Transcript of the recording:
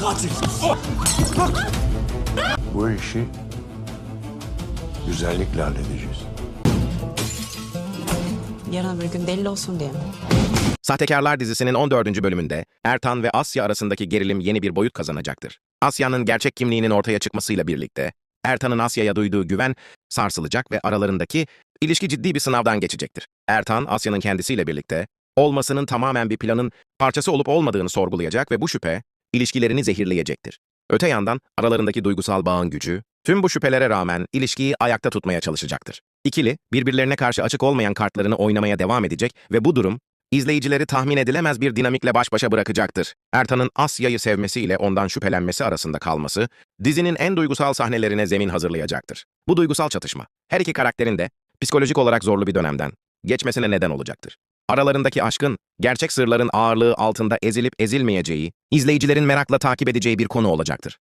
Katil. Bu işi güzellikle halledeceğiz. Yarın bir gün delil olsun diye mi? Sahtekarlar dizisinin 14. bölümünde Ertan ve Asya arasındaki gerilim yeni bir boyut kazanacaktır. Asya'nın gerçek kimliğinin ortaya çıkmasıyla birlikte Ertan'ın Asya'ya duyduğu güven sarsılacak ve aralarındaki ilişki ciddi bir sınavdan geçecektir. Ertan, Asya'nın kendisiyle birlikte olmasının tamamen bir planın parçası olup olmadığını sorgulayacak ve bu şüphe ilişkilerini zehirleyecektir. Öte yandan aralarındaki duygusal bağın gücü, tüm bu şüphelere rağmen ilişkiyi ayakta tutmaya çalışacaktır. İkili, birbirlerine karşı açık olmayan kartlarını oynamaya devam edecek ve bu durum İzleyicileri tahmin edilemez bir dinamikle baş başa bırakacaktır. Ertan'ın Asya'yı sevmesiyle ondan şüphelenmesi arasında kalması, dizinin en duygusal sahnelerine zemin hazırlayacaktır. Bu duygusal çatışma, her iki karakterin de psikolojik olarak zorlu bir dönemden geçmesine neden olacaktır. Aralarındaki aşkın, gerçek sırların ağırlığı altında ezilip ezilmeyeceği, izleyicilerin merakla takip edeceği bir konu olacaktır.